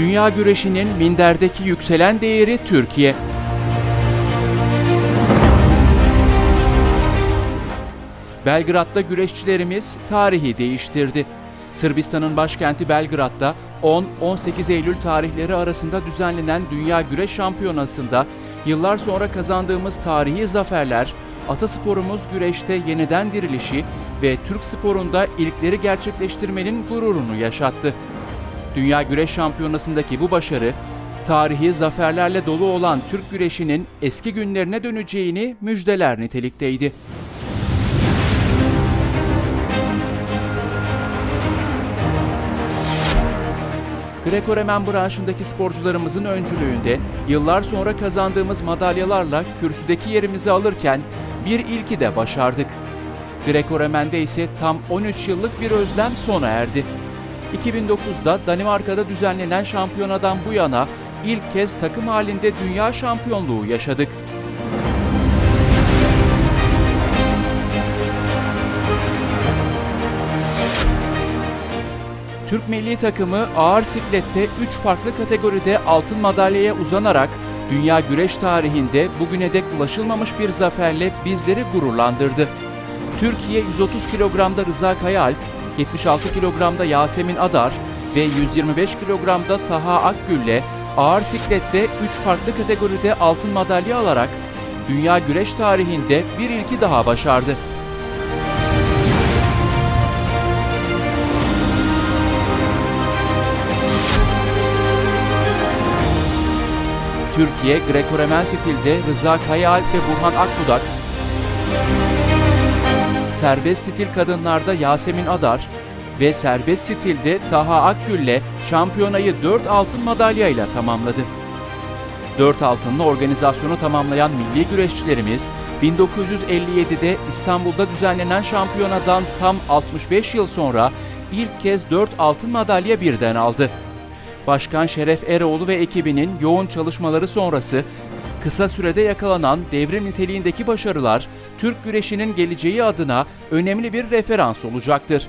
dünya güreşinin minderdeki yükselen değeri Türkiye. Belgrad'da güreşçilerimiz tarihi değiştirdi. Sırbistan'ın başkenti Belgrad'da 10-18 Eylül tarihleri arasında düzenlenen Dünya Güreş Şampiyonası'nda yıllar sonra kazandığımız tarihi zaferler, atasporumuz güreşte yeniden dirilişi ve Türk sporunda ilkleri gerçekleştirmenin gururunu yaşattı. Dünya Güreş Şampiyonası'ndaki bu başarı, tarihi zaferlerle dolu olan Türk güreşinin eski günlerine döneceğini müjdeler nitelikteydi. Greco-Romen branşındaki sporcularımızın öncülüğünde yıllar sonra kazandığımız madalyalarla kürsüdeki yerimizi alırken bir ilki de başardık. Greco-Romen'de ise tam 13 yıllık bir özlem sona erdi. 2009'da Danimarka'da düzenlenen şampiyonadan bu yana ilk kez takım halinde dünya şampiyonluğu yaşadık. Türk milli takımı ağır siklette 3 farklı kategoride altın madalyaya uzanarak dünya güreş tarihinde bugüne dek ulaşılmamış bir zaferle bizleri gururlandırdı. Türkiye 130 kilogramda Rıza Kayaalp, 76 kilogramda Yasemin Adar ve 125 kilogramda Taha Akgül'le ağır siklette 3 farklı kategoride altın madalya alarak dünya güreş tarihinde bir ilki daha başardı. Türkiye Greco-Romen stilde Rıza Kayaalp ve Burhan Akbudak, serbest stil kadınlarda Yasemin Adar ve serbest stilde Taha Akgül'le şampiyonayı 4 altın madalyayla tamamladı. 4 altınlı organizasyonu tamamlayan milli güreşçilerimiz 1957'de İstanbul'da düzenlenen şampiyonadan tam 65 yıl sonra ilk kez 4 altın madalya birden aldı. Başkan Şeref Eroğlu ve ekibinin yoğun çalışmaları sonrası kısa sürede yakalanan devrim niteliğindeki başarılar Türk güreşinin geleceği adına önemli bir referans olacaktır.